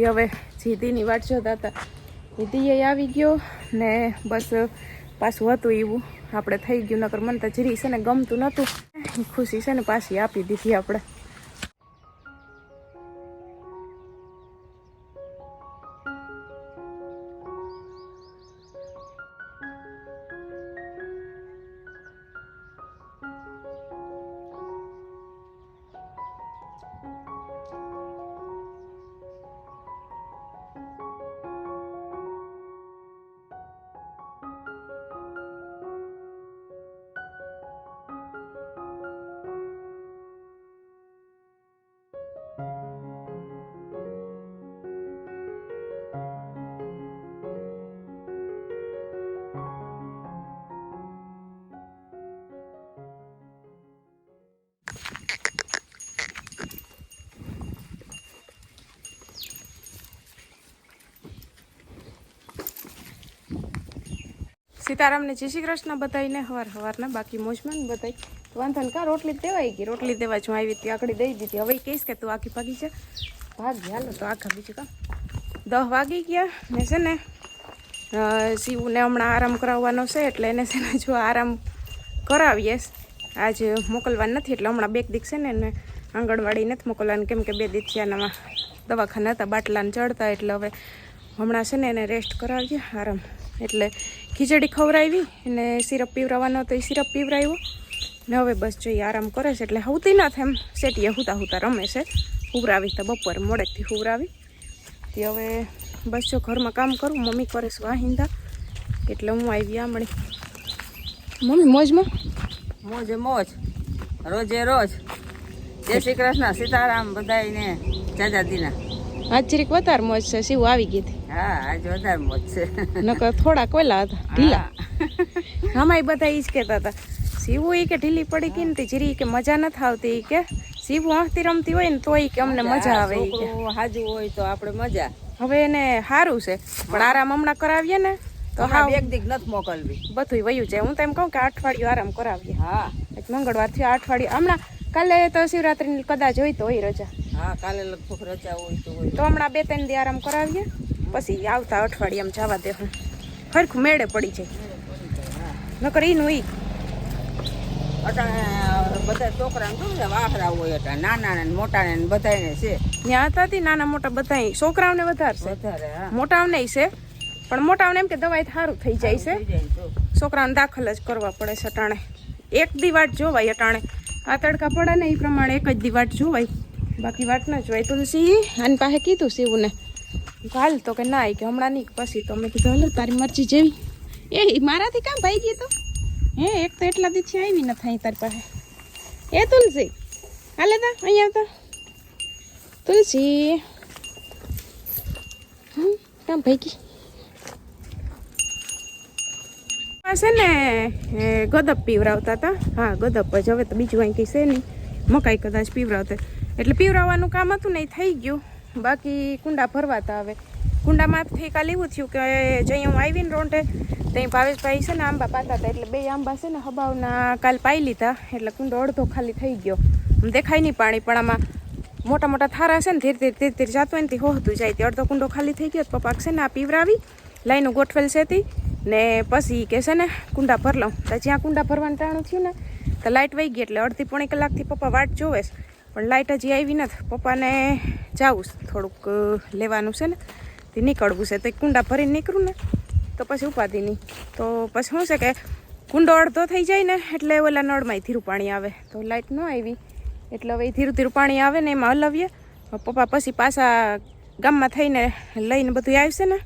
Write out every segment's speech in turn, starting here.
તે હવે જીતીની વાટ જોતા હતા. જીતીએ આવી ગયો ને બસ પાછું હતું એવું. આપણે થઈ ગયું, નકર મને તો જીરી છે ને ગમતું નહોતું ખુશી છે ને પાછી આપી દીધી આપણે. સીતારામને જય શ્રી કૃષ્ણ બધાને હવાર હવારને બાકી મોજમાં બધાય. વાંધો ને કા રોટલી દેવાઈ ગઈ. રોટલી દેવા છું આવી હતી, આકડી દઈ દીધી. હવે કહીશ કે તું આખી પાકી છે ભાગી હાલો, તો આખા બીજું કામ. દહ વાગી ગયા ને છે ને શિવને હમણાં આરામ કરાવવાનો છે, એટલે એને છે ને જો આરામ કરાવીએ. આજે મોકલવાનું નથી, એટલે હમણાં બેક દીક છે ને એને આંગણવાડી નથી મોકલવાનું. કેમ કે બે દીથિયાનામાં દવાખાના હતા, બાટલાને ચડતા, એટલે હવે હમણાં છે ને એને રેસ્ટ કરાવીએ, આરામ. એટલે ખીચડી ખવડાવી અને સિરપ પીવરાવાનો તો એ સિરપ પીવરાવ્યો ને હવે બસ જોઈએ આરામ કરે છે એટલે હવતી ના થાય એમ સેટીએ હુતા હુતા રમે છે. હુવરાવી તો બપોરે મોડેકથી હુવરાવી. તે હવે બસ જો ઘરમાં કામ કરું, મમ્મી કરે છે વાહિંદા. એટલે હું આવી આમણી. મમ્મી, મોજમાં? મોજે મોજ. રોજે રોજ. જય શ્રી કૃષ્ણ, સીતારામ બધાયને જાજાદીના આજ જરીક વધારે મોજ છે શિવ આવી ગઈ હતી. હા આજ વધારે મોજ છે. નકર થોડા કોયલા હતા ઢીલા. અમાય બધા ઈ જ કહેતા હતા શિવું ઈ કે ઢીલી પડી ગઈ ને તે જીરી કે મજા નથી આવતી ઈ કે? શિવું હસતી રમતી હોય ને તોય કે અમને મજા આવે કે. હાજુ હોય તો આપણે મજા. હવે એને સારું છે પણ આરામ હમણાં કરાવીએ ને તો હા એક દીક નથી મોકલવી. બધું વયું છે હું તો એમ કહું કે અઠવાડિયું આરામ કરાવીએ. હા. મંગળવાર મંગળવારથી અઠવાડિયું હમણાં કાલે તો શિવરાત્રીની કદાચ હોય તો હોય રજા. હા કાલે લગભગ રજા હોય તો હોય. તો હમણાં બે ત્રણ દી આરામ કરાવીએ. પછી આવતા અઠવાડિયામાં જવા દે હરખું મેળે પડી જાય. નકર એનું ઈ. બધા છોકરાને શું છે વાહરા હોય અટાણે નાના ને મોટા ને બધાને છે. ત્યાં હતા નાના મોટા બધા છોકરાઓને વધારે હા. મોટાઓને છે. પણ મોટાઓને એમ કે દવાઈ સારું થઈ જાય છે. છોકરાઓને દાખલ જ કરવા પડે છે અટાણે. એક દી વાટ જોવાય અટાણે. આ તડકા પડે ને એ પ્રમાણે એક જ દી વાટ જોવાય. બાકી વાટ ના જોવાય તુલસી આની પાસે કીધું શિવને. હાલ તો કે ના કે હમણાં નહીં, પછી તો મેં કીધું, હાલો, તારી મરજી જેવી. એ મારાથી કામ ભાઈ ગઈ તો? હે, એક તો એટલા દીથી આવી ન થાય તારી પાસે. એ તુલસી, હાલે તા અહીંયા આવતા. તુલસી. કામ ભાઈ ગઈ. છે ને ગદપ પીવરાવતા હતા હા, ગદપ જ, હવે તો બીજું કંઈ કંઈ છે નહીં. મકાઈ કદાચ પીવરાવતા. એટલે પીવરાવવાનું કામ હતું ને થઈ ગયું. બાકી કુંડા ભરવાતા હવે. કુંડામાંથી કાલે એવું થયું કે જઈ હું આવીને રોંઢે ત્યાં ભાવેશભાઈ છે ને આંબા પાતા હતા. એટલે બે આંબા છે ને હબાવના કાલ પાઈ લીધા. એટલે કુંડો અડધો ખાલી થઈ ગયો. દેખાય નહીં પાણી, પણ આમાં મોટા મોટા થારા છે ને, ધીરે ધીરે ધીરે ધીરે જતો હોય ને તે હોતું જાય. તે અડધો કુંડો ખાલી થઈ ગયો. પપ્પા છે ને આ પીવરાવી, લાઈનો ગોઠવેલ છે તી. ને પછી કે છે ને, કુંડા ભર લઉં. તો જ્યાં કુંડા ભરવાનું ટાણું થયું ને, તો લાઇટ વહી ગઈ. એટલે અડધી પોણી કલાકથી પપ્પા વાટ જોવે છે. પણ લાઇટ હજી આવી નથી. પપ્પાને જાવું થોડુંક લેવાનું છે ને. તે નીકળવું છે. તો કુંડા ભરીને નીકળું ને, તો પછી ઉપાધિ નહીં તો પછી શું છે કે, કુંડો અડધો થઈ જાય ને, એટલે ઓલા નળમાંય ધીરું પાણી આવે. તો લાઇટ ન આવી. એટલે હવે ધીરું ધીરું પાણી આવે ને, એમાં હલાવીએ. પપ્પા પછી પાછા ગામમાં થઈને લઈને બધું આવશે ને.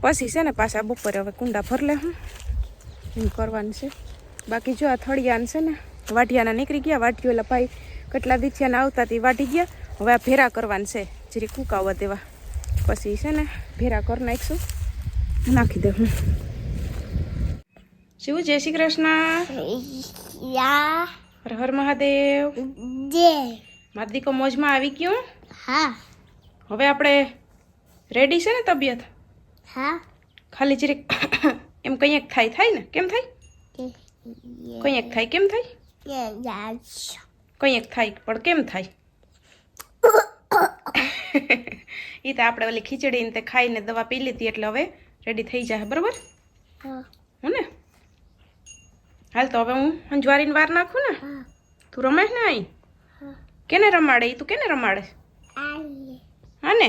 પછી છે ને, પાછા બપોરે હવે કુંડા ભર લે હું. એમ કરવાનું છે. બાકી જો આ થળિયાને છે ને વાટિયાના નીકળી ગયા. ઓલા ભાઈ કેટલા દીથિયાના આવતા તે વાટી ગયા. હવે આ ભેરા કરવાના છે. જરી કૂકાવવા દેવા. પછી છે ને ભેરા કરી નાખીશું. નાખી દે હું. શિવ જય શ્રી કૃષ્ણ. હર હર મહાદેવ. જય. મારી મોજમાં આવી ગયો. હા. હવે આપણે રેડી છે ને તબિયત? હા. ખાલી જરીક એમ કંઈક થાય થાય ને? કેમ થાય? કંઈક થાય કેમ થાય? કંઈક થાય પણ કેમ થાય? એ તો આપણે ઓલી ખીચડી ને તે ખાઈને દવા પી લીધી એટલે હવે રેડી થઈ જાય બરોબર? હું. ને? હાલ તો હવે હું અંજવારીને વાર નાખું ને? તું રમે ને અહીં? કેને રમાડે? તું કેને રમાડે? આને?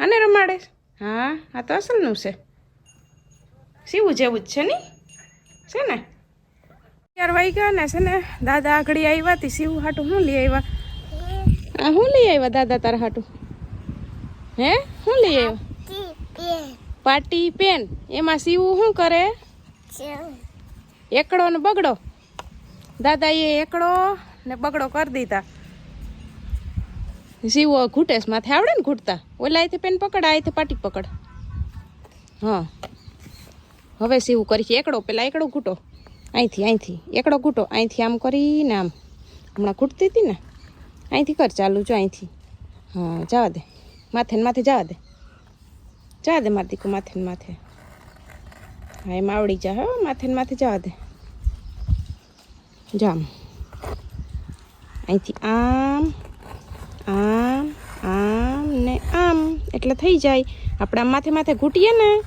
આને રમાડે? હા આ તો અસલનું છે. સીવું જેવું જ છે નહીં છે ને? ચાર વાગ્યા ને છે ને દાદા આગળી આવ્યા તી, સીવું હાટું શું લઈ આવ્યા? આ શું લઈ આવ્યા દાદા તારા હાટું? હે? શું લઈ આવ્યા? પાટી પેન. એમાં સીવું શું કરે? એકડો ને બગડો. દાદાએ એકડો ને બગડો કરી દીધા. સીવો ઘૂંટેસ માથે આવડે ને ઘૂંટતા? ઓલા અહીંથી પેન પકડ, આ અહીંથી પાટી પકડ. હા. હવે સીવું કરી એકડો પેલા એકડો ઘૂંટો. અહીંથી અહીંથી એકડો ઘૂંટો. અહીંથી આમ કરીને આમ. હમણાં ઘૂંટતી હતી ને? અહીંથી કર, ચાલુ જો અહીંથી હા, જવા દે. માથે ને માથે જવા દે. જવા દે મારી દીકુ, માથે ને માથે. હા, એમ આવડી જા, હો. માથે ને માથે જવા દે. જામ અહીંથી આમ આમ આમ ને આમ. એટલે થઈ જાય. આપણે આમ માથે માથે ઘૂંટીએ ને,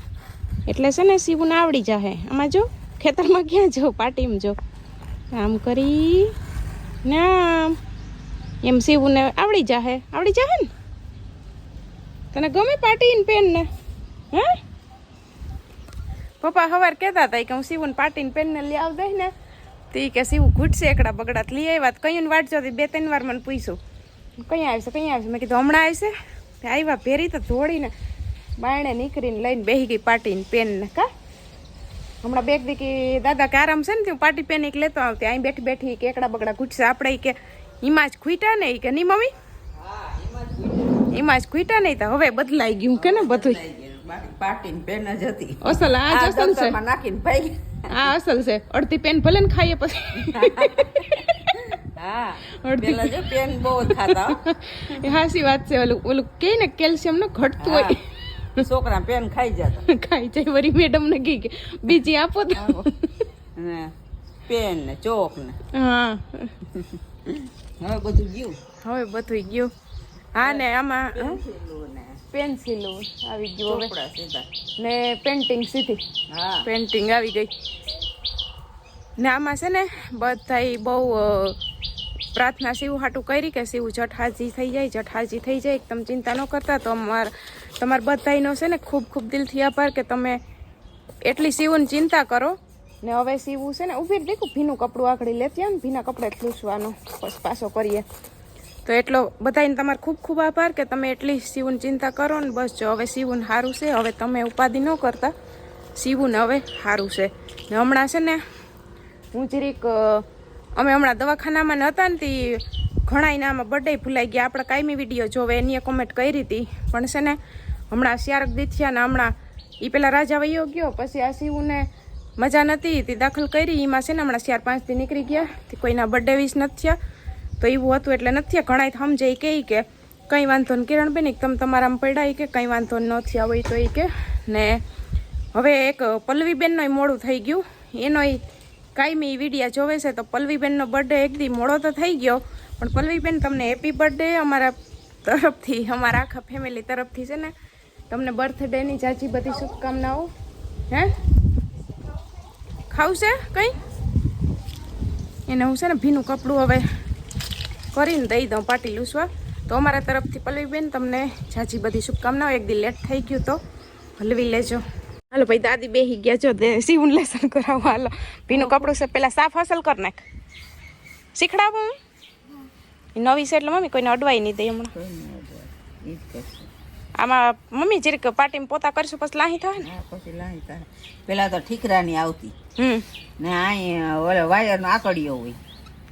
એટલે છે ને સીવું આવડી જાહે. આમાં જો ખેતરમાં ક્યાં જો પાટીમાં જો આમ કરી ને આમ એમ સીવું આવડી જાહે. આવડી જાહે ને? તને ગમે પાટી ને પેન ને હે? પપ્પા સવાર કહેતા હતા કે હું સીવું પાટીને પેનને લઈ આવ દઈ ને. તે કે સીવું ઘૂટશે એકડા બગડા લઈ આવ્યા તો ને વાટજો બે ત્રણ વાર મને પૂછ્યું. કઈ આવશે કઈ આવશે? મેં કીધું, હમણાં આવશે? આવ્યા ભેરી તો ધોળીને બાયણે નીકળીને લઈને બેહી ગઈ પાટીને પેન ને કા? હમણાં બેગ દી કે દાદા કે આરામ છે ને હું પાટી પેન એક લેતો આવતી. અહીં બેઠી બેઠી કેકડા બગડા ઘૂટશે આપણે કે ઈમાં જ ખૂટ્યા ને કે નહીં મમ્મી? એમાં જ ખૂટ્યા નહીં તો હવે બદલાઈ ગયું કે ને બધું પેન જ હતી. અસલ આ જ અસલ છે. નાખીને ભાઈ. આ અસલ છે. અડધી પેન ભલે ને ખાઈએ પછી. હા. અડધી- પેન બહુ ખાતા હાસી વાત છે. ઓલું ઓલું કે ને કેલ્શિયમનું ઘટતું હોય. છોકરા પેન ખાઈ જતા. ખાઈ જાય વરી મેડમ ને કી કે બીજી આપો તો. ને પેન ને ચોક ને. હા. હવે બધું ગયું? હવે બધું ગયું. હા ને આમાં પેન્સિલો આવી ગયું હવે. ને પેન્ટિંગ સીધી. હા. પેન્ટિંગ આવી ગઈ. ને આમાં છે ને બધાય બહુ પ્રાર્થના શિવ હાટું કરી કે શિવ જઠાજી થઈ જાય જઠાજી થઈ જાય એકદમ ચિંતા ન કરતા. તો અમાર તમારા બધાનો છે ને ખૂબ ખૂબ દિલથી આભાર કે તમે એટલી શિવની ચિંતા કરો. ને હવે સીવું છે ને ઊભી દેખું, ભીનું કપડું આગળ લેતી આમ ને ભીના કપડે લૂસવાનો. બસ પાછો કરીએ. તો એટલો બધાને તમારો ખૂબ ખૂબ આભાર કે તમે એટલી શિવની ચિંતા કરો ને બસ જો હવે શિવને સારું છે, હવે તમે ઉપાધિ ન કરતા. શિવુને હવે સારું છે. ને હમણાં છે ને હું જરીક અમે હમણાં દવાખાનામાં નહોતા ને તી ઘણાયને આમાં બર્થડે ભૂલાઈ ગયા. આપણે કાયમી વીડિયો જોવે, એની કોમેન્ટ કરી હતી. પણ છે ને હમણાં શ્યારક દીથિયા ને હમણાં એ પેલા રાજા વયો ગયો, પછી આ શિવને મજા નથી તે દાખલ કરી એમાં છે ને હમણાં ચાર પાંચથી નીકળી ગયા, તે કોઈના બર્થડે વિશ નથી થયા, તો એવું હતું એટલે નથી ઘણાય સમજે કે કહે કે કંઈ વાંધો ને કિરણબેન તમે તમારામાં પડ્યા કે કંઈ વાંધો ન થયા તો એ કે. ને હવે એક પલ્લવીબેનનો મોડું થઈ ગયું. એનો કાયમી વિડીયા જોવે છે, તો પલ્લવીબેનનો બર્થડે એક દી મોડો તો થઈ ગયો, પણ પલ્લવીબેન તમને હેપી બર્થડે અમારા તરફથી, અમારા આખા ફેમિલી તરફથી છે ને. તમને બર્થડેની જાજી બધી શુભકામનાઓ? હે? ખાવશે કંઈ? એને હું છે ને ભીનું કપડું હવે કરીને દઈ દઉં પાટી લૂસવા. તો અમારા તરફથી પલવીબેન તમને જાજી બધી શુભકામનાઓ. એક દી લેટ થઈ ગયું તો હલવી લેજો. હાલો ભાઈ, દાદી બેહી ગયા તે સીવું લેસન કરાવવા. હાલો, ભીનું કપડું છે, પેલા સાફ હસલ કર નાખ. શીખડાવું. નવી છે એટલે મમ્મી કોઈને અડવાઈ નહીં દે હમણાં. આમાં મમ્મી જરીક પાટીમાં પોતા કરશું પછી લાહી થાય ને? પછી લાહી તારે પેલા તો ઠીકરાની આવતી. હમ. ને અહીં ઓલો વાયરનો આકડીયો હોય.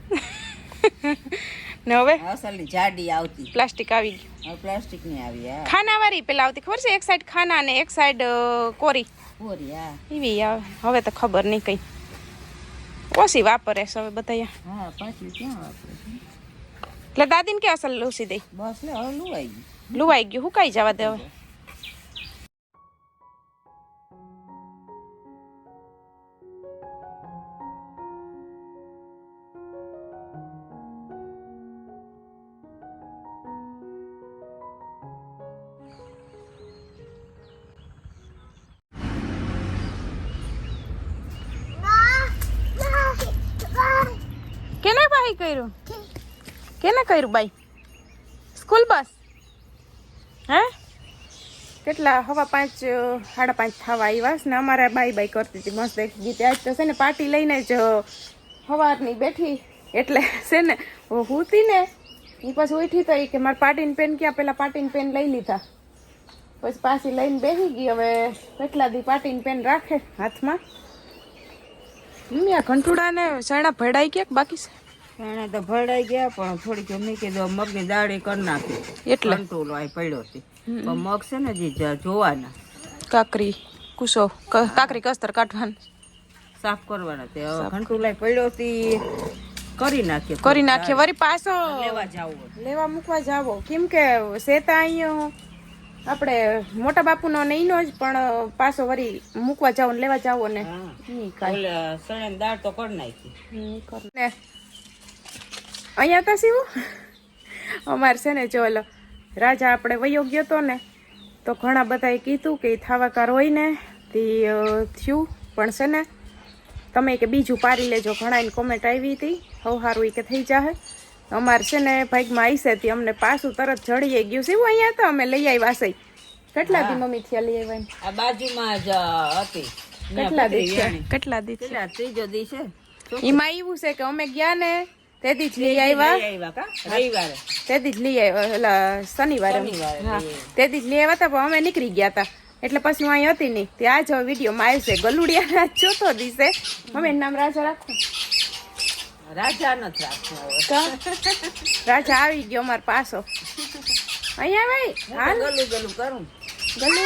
ને હવે? અસલની જાડી આવતી. પ્લાસ્ટિક આવી ગયું હવે પ્લાસ્ટિકની આવી હા. ખાનાવાળી પેલા આવતી ખબર છે? એક સાઈડ ખાના ને એક સાઈડ કોરી. કોરી આ એવી આવે. હવે તો ખબર નહીં કઈ. ઓછી વાપરે છે હવે બધા હા પાછી ક્યાં વાપરે? એટલે દાદીને કે અસલ લૂસી દઈ? બસ લે હવે લુવાઈ ગયું. લુવાઈ ગયું. હુકાઈ જવા દે હવે કેને ભાઈ કર્યું? કેને કર્યું ભાઈ? School bus? હે? કેટલા? હવા પાંચ સાડા પાંચ થવા આવ્યા ને અમારે બાય બાય કરતી હતી મસ્ત એક ગીતે. આજ તો છે ને પાર્ટી લઈને જ સવારની બેઠી. એટલે છે ને હુતી ને એ પછી ઉઠી તો કે મારે પાર્ટીન પેન ક્યાં? પેલા પાર્ટીની પેન લઈ લીધા. પછી પાછી લઈને બેસી ગઈ. હવે કેટલા દી પાર્ટીની પેન રાખે હાથમાં. મમ્મી, આ ઘંટુડાને શરણા ભેડાઈ ક્યાંક બાકી છે? એને તો ભરાઈ ગયા પણ થોડીક મેં કીધું મગની દાળી કરી નાખી. એટલે? કંટોલો આ પડ્યો હતી પણ મગ છે ને જે જોવાના. કાકરી કુસો ક- કાકરી કસ્તર કાઢવાનું. સાફ કરવાના તે હવે ઘંટુલાય પડ્યો હતી કરી નાખીએ. કરી નાખીએ. વળી પાછો લેવા જાવ લેવા મૂકવા જાવો. કેમ કે શેતા અહીંયા આપણે મોટા બાપુનો ને ઈનો જ પણ પાછો વરી મૂકવા જાવ ને લેવા જાવ ને સળે દાળ તો કરી નાખી. અહીંયા તો શું? અમારે છે ને જો ઓલો રાજા આપણે વયો ગયો તો ને તો ઘણા બધાએ કીધું કે થાવાકાર હોય ને તે થયું. પણ છે ને તમે કે બીજું પારી લેજો. ઘણાની કોમેન્ટ આવી હતી. હવ સારું કે થઈ જાહે. અમારે છે ને ભાઈકમાં આવી છે તે અમને પાછું તરત જડીએ ગયું. છે અહીંયા તો અમે લઈ આવ્યા છે? કેટલા દી મમ્મી થયા લઈ આવ્યા આ બાજુમાં જ હતી. કેટલા દી કેટલા દી ત્રીજો દી છે. એમાં એવું છે કે અમે ગયા ને તેથી જ લઈ આવ્યા? રવિવારે. તેથી જ લઈ આવ્યા ઓલા શનિવારે. હા. તેથી જ લઈ આવ્યા હતા પણ અમે નીકળી ગયા હતા એટલે પછી હું અહીં હતી નહીં. ત્યાં જ હવે વિડીયોમાં આવશે. ગલુડિયાના ચોથો દિવસે. અમે નામ રાજા રાખો. રાજા નથી રાખવો રાજા આવી ગયો અમાર પાછો. અહીંયા ભાઈ હાલ. ગલું ગલું કરું. ગલુ.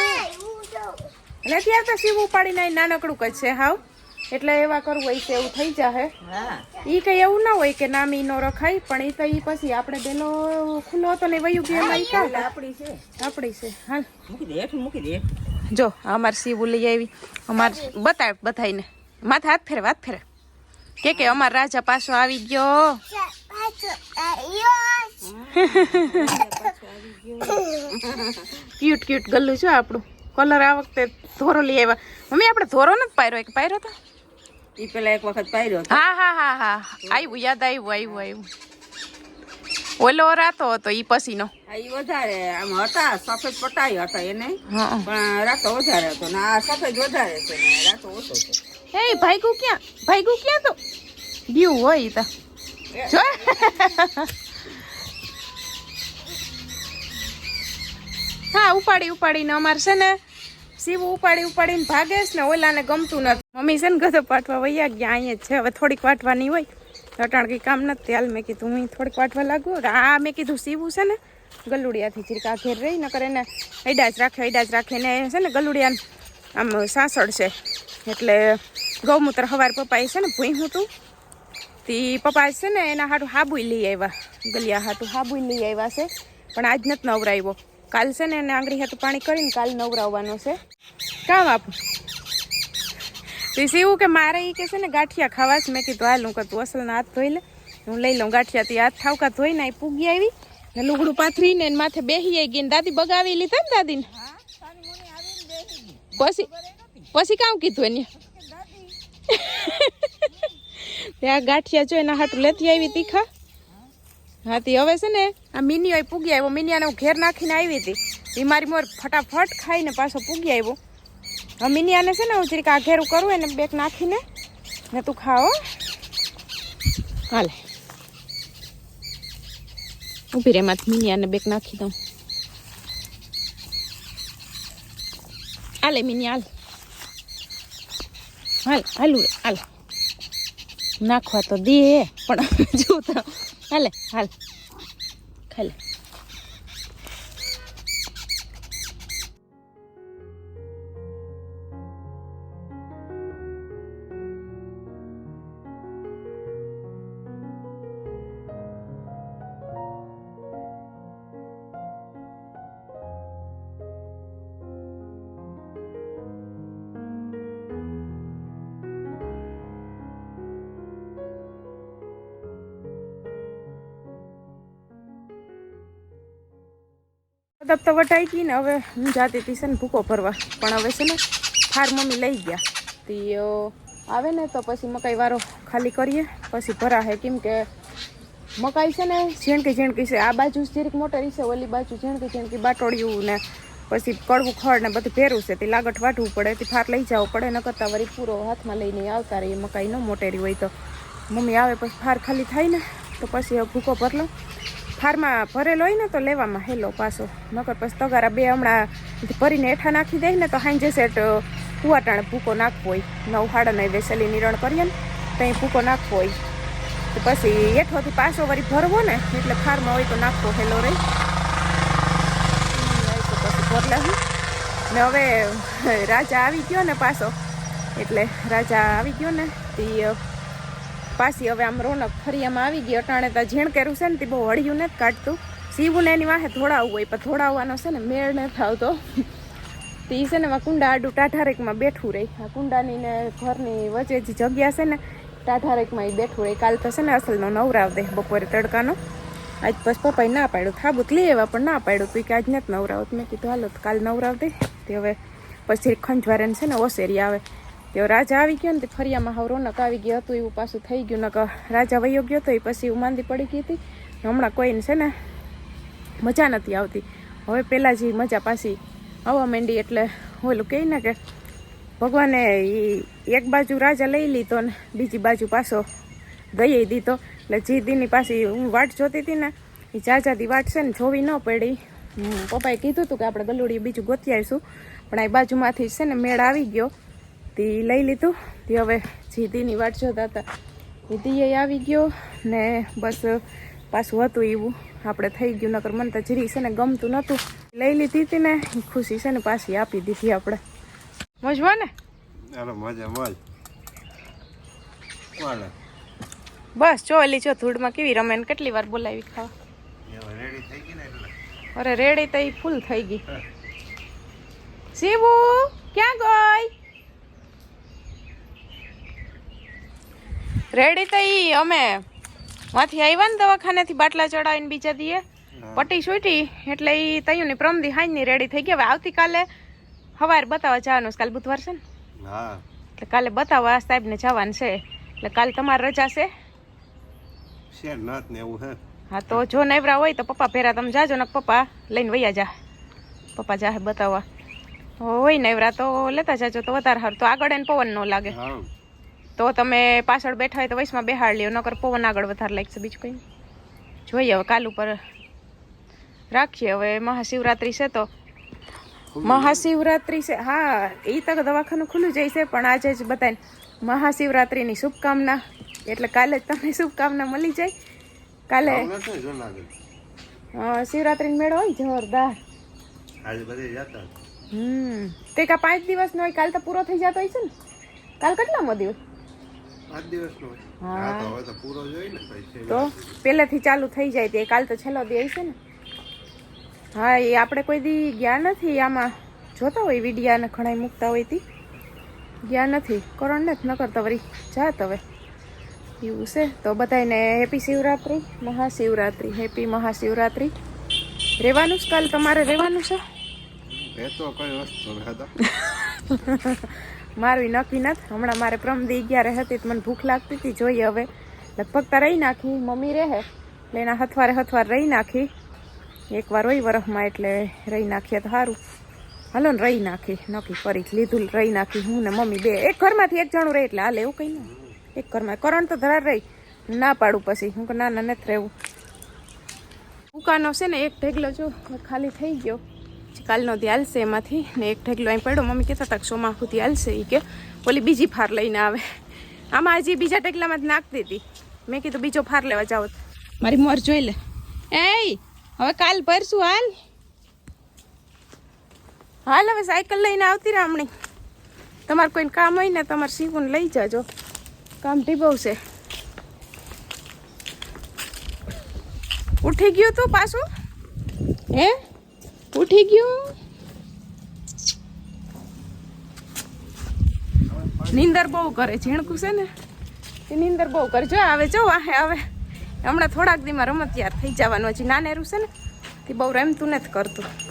એટલે ત્યાં તો સીવ ઉપાડીને અહીં નાનકડું કચ્છ છે હાવ. એટલે એવા કરવું હોય છે એવું થઈ જાહે. હા. ઈ કઈ એવું ના હોય કે નામી નો રખાય પણ ઈ તો ઈ પછી આપણે બેનો ખુલ્લો હતો ને વયું ગયું એમાં ઈ આપણી છે. આપણી છે હાલ મૂકી દે હેઠ મૂકી દે. જો અમાર સીવું લઈ આવી. અમાર બતાવ બધાઈને માથે હાથ ફેરે વાત ફેરે કે કે અમાર રાજા પાછો આવી ગયો. ક્યુટ ક્યુટ ગલ્લું છે આપણું. કલર આ વખતે ધોરો લઈ આવ્યા. મમ્મી આપણે ધોરો નથી પાયરો એક પાયરો તો. ઈ પેલા એક વખત પાડ્યો હા હા હા હા. આવ્યું યાદ આવ્યું આવ્યું આવ્યું ઓલો રાતો હતો ઈ પછીનો. આ ઈ વધારે આમ હતા સફેદ પટાઈ હતા એને. પણ રાતો વધારે હતો ને આ સફેદ વધારે છે ને રાતો ઓછો છે એ ભાઈગું ક્યાં? ભાઈગું ક્યાં તો? ગયું હોય ઈ તો. જો. હા ઉપાડી ઉપાડીને અમારે છે ને શિવ ઉપાડી ઉપાડીને ભાગે છે ને ઓલાને ગમતું નથી. મમ્મી છે ને ગધો પાટવા વૈયા ગયા, અહીંયા છે. હવે થોડીક વાટવાની હોય. અટાણ કંઈ કામ નથી. હાલ મેં કીધું, હું થોડીક વાટવા લાગુ. આ મેં કીધું સીવું છે ને, ગલુડિયાથી ચીરકા ઘેર રહી, નકર એને અડાજ રાખે અડાજ રાખે ને છે ને ગલુડિયા આમ સાસળ છે. એટલે ગૌમૂત્ર હવાર પપ્પાએ છે ને ભૂઈ તું તી પપ્પા છે ને એના હાટું હાબુય લઈ આવ્યા. ગલિયા હાટું હાબુય લઈ આવ્યા છે. પણ આજ નથી નવરાવ્યો. કાલ છે ને એને આંગળી હાથે પાણી કરીને કાલ નવરાવવાનો છે. કામ આપું તે સીવું કે મારે એ કે છે ને ગાંઠિયા ખાવા મેં કીધું, હાલ હું કતું અસલના હાથ ધોઈ લે. હું લઈ લઉં ગાંઠિયાથી હાથ થાવકા ધોઈને એ પૂગી આવી. ને લુગડું પાથરીને એને માથે બેહી આવી ગઈ ને દાદી બગાવી લીધા ને દાદીને. પછી પછી કામ કીધું એને? ત્યાં ગાંઠિયા જો એના હાટું લેતી આવી તીખા. હા, તી હવે છે ને આ મિનિયો પૂગી આવ્યો. મિનિયાને હું ઘેર નાખીને આવી હતી. એ મારી મોર ફટાફટ ખાઈને પાછો પૂગી આવ્યો. હવે મિનિયાને છે ને હું જરીક આ ઘેરું કરું એને બેક નાખીને. ને તું ખાઓ હાલે. ઊભી રે, માથ મિનિયાને બેક નાખી દઉં. હાલે મિનિયા હાલ. હાલ, હાલું હાલ. નાખવા તો દે પણ જો તો હાલે હાલ. ખાલે દબ તો વટાઈ ગઈ ને હવે હું જાતી હતી છે ને ભૂકો ભરવા. પણ હવે છે ને ફાર મમ્મી લઈ ગયા. તીઓ આવે ને તો પછી મકાઈ વારો ખાલી કરીએ. પછી ભરા હે કેમ કે મકાઈ છે ને ઝીણકી ઝીણકી છે. આ બાજુ જીરીક મોટરી છે, ઓલી બાજુ ઝીણકી ઝીણકી બાટોડિયું ને પછી કડવું ખડ ને બધું ભેરું છે. તે લાગટ વાટવું પડે. તે ફાર લઈ જવું પડે. ન કરતાં વળી પૂરો હાથમાં લઈને આવતા રહીએ. મકાઈ ન મોટેરી હોય તો. મમ્મી આવે પછી ફાર ખાલી થાય ને તો પછી ભૂકો ભરલો ફારમાં ભરેલો હોય ને તો લેવામાં હેલો પાછો. નકર પછી તગારા બે હમણાં ભરીને હેઠા નાખી દે ને તો હાંજે સેટ કુવાટાણે ભૂકો નાખવો હોય. નવ સાડા નવ વેસેલી નિરણ કરીએ ને ત્યાં ભૂકો નાખવો હોય. તો પછી હેઠોથી પાછો વળી ભરવો ને, એટલે ફારમાં હોય તો નાખવો હેલો રહી પછી ભરલા ને હવે રાજા આવી ગયો ને પાછો. એટલે રાજા આવી ગયો ને તે પાછી હવે આમ રોનક ફરી ફરિયામાં આવી ગઈ, અટાણે તો ઝીણ કર્યું છે ને તે બહુ હળિયું નથી કાઢતું. સીવું ને એની વાહે ધોડાવવું હોય, પણ ધોળાવવાનો છે ને મેળ ન થાવતો તે છે ને કુંડા આડું ટાઢારેકમાં બેઠું રહી. આ કુંડાની ને ઘરની વચ્ચે જે જગ્યા છે ને, ટાઢારેકમાં એ બેઠું રહી. કાલ તો છે ને અસલનો નવરાવ દે, બપોરે તડકાનો. આજ પછી પપ્પાએ ના પાડ્યું. થાબુત લઈ આવ્યા, પણ ના પાડ્યું. તું કે આજ નથી નવરાવત. મેં કીધું, હાલો કાલ નવરાવ દે. તે હવે પછી ખંજવારે છે ને ઓસેરી આવે. તે રાજા આવી ગયો ને તે ફરિયામાં હાવ રોનક આવી ગયો હતું, એવું પાછું થઈ ગયું. નક રાજા વયો ગયો તો એ પછી હું માંદી પડી ગઈ હતી. હમણાં કોઈને છે ને મજા નથી આવતી. હવે પહેલાં જે મજા પાછી આવવા માંડી એટલે ઓલું કહે ને કે ભગવાને એ એક બાજુ રાજા લઈ લીધો ને બીજી બાજુ પાછો દઈ દીધો. એટલે જે દીની પાછી હું વાટ જોતી હતી ને, એ જાજાદી વાટ છે ને જોવી ન પડી. પપ્પાએ કીધું હતું કે આપણે ગલુડી બીજું ગોતી આવીશું. પણ આ બાજુમાંથી છે ને મેળ આવી ગયો. તે લઈ લીધું. તે હવે જીતીની વાટ જોતા હતા. જીતીએ આવી ગયો ને બસ પાછું હતું એવું. આપણે થઈ ગયું નકર મને તો જીરી છે ને ગમતું નહોતું. લઈ લીધી હતી ને ખુશી છે ને પાછી આપી દીધી આપણે. મજવા ને? મજા મોજ બસ જો એલી જો ધૂળમાં કેવી રમે ને કેટલી વાર બોલાવી ખાવા. અરે રેડી તો ફૂલ થઈ ગઈ. શિવુ ક્યાં ગઈ? રેડી તો ઈ અમે માંથી આવ્યા ને દવાખાનેથી બાટલા ચડાવીને બીજા દીએ. પટ્ટી છૂટી એટલે ઈ તયુંની પ્રમદી હાઈની રેડી થઈ ગયા હવે આવતીકાલે સવારે બતાવવા જવાનું. કાલે બુધવાર છે ને? હા. એટલે કાલે બતાવવા સાહેબને જવાનું છે. એટલે કાલે તમારે રજા છે? ને એવું હે. હા તો જો નવરા હોય તો પપ્પા ભેરા તમે જાજો ને પપ્પા લઈને વૈયા જા. પપ્પા જા બતાવવા. હોય નવરા તો લેતા જાજો તો વધારે સારું. તો આગળ એને પવન ન લાગે. હા. તો તમે પાછળ બેઠા હોય તો વૈશમાં બેહાડ લ્યો નકર પવન આગળ વધારે લાગશે બીજું કંઈ જોઈએ હવે કાલ ઉપર રાખીએ. હવે મહાશિવરાત્રિ છે તો મહાશિવરાત્રિ છે. હા એ તો દવાખાનું ખુલ્લું જાય છે પણ આજે જ બતાવીને મહાશિવરાત્રિની શુભકામના. એટલે કાલે જ તમને શુભકામના મળી જાય. કાલે શિવરાત્રીનો મેળો હોય જોરદાર. હમ તે કા પાંચ દિવસનો હોય કાલ તો પૂરો થઈ જતો હોય છે ને. કાલ કેટલામો દિવસ? દિવસ નો તો પહેલેથી ચાલુ થઈ જાય તે કાલ તો છેલ્લો દિવસ છે ને. હા એ આપણે કોઈ દી ગયા નથી આમાં. જોતા હોય વિડીયા ને ઘણા મૂકતા હોય તી. ગયા નથી. કરણ ને જ ન કરતા જાત હવે. એવું છે. તો બધાને હેપી શિવરાત્રિ મહાશિવરાત્રિ હેપી મહાશિવરાત્રિ. રહેવાનું જ કાલ તમારે રહેવાનું છે? એ તો કઈ વસ્તુ ન હતા મારું ઈ નક્કી નથી. હમણાં મારે પ્રમદી અગિયારે હતી મને ભૂખ લાગતી હતી. જોઈએ હવે. લગભગ તો રહી નાખી. મમ્મી રહે. એટલે એના હથવારે હથવાર રહી નાખી. એકવાર હોય વરફમાં એટલે રહી નાખીએ તો સારું હાલો ને રહી નાખી. નક્કી કરી લીધું રહી નાખી. હું ને મમ્મી બે. એક ઘરમાંથી એક જણું રહે એટલે હાલે એવું કંઈ ના. એક ઘરમાં. કરણ તો ધરાર રહી. ના પાડું પછી. હું કે ના ના, નથી રહેવું. દુકાનો છે ને એક ઢેગલો જો ખાલી થઈ ગયો. કાલનો ધ્યાલ છે એમાંથી. ને એક ઢગલો અહીં પડ્યો. મમ્મી કહેતા હતા શોમાં સોમાં ધ્યાલ છે? એ કે ઓલી બીજી ફાર લઈને આવે. આમાં હજી બીજા ઢગલામાં જ નાખતી હતી. મેં કીધું બીજો ફાર લેવા જાવ મારી મોર જોઈ લે. એ હવે કાલ ભરશું હાલ. હાલ હવે સાયકલ લઈને આવતી રામણી તમારે કોઈને કામ હોય ને તમારે સીવું લઈ જાજો. કામ ઢીબવશે ઉઠી ગયું તું પાછું? હે? ઉઠી ગયું? નીંદર બહુ કરે, ઝીણકું છે ને? એ નીંદર બહુ કરે. જો, આવે, જો આહે આવે. હમણાં થોડાક દીમાં રમતિયાર થઈ જવાનું. હજી નાનેરું છે ને? તે બહુ રમતું નથી કરતું.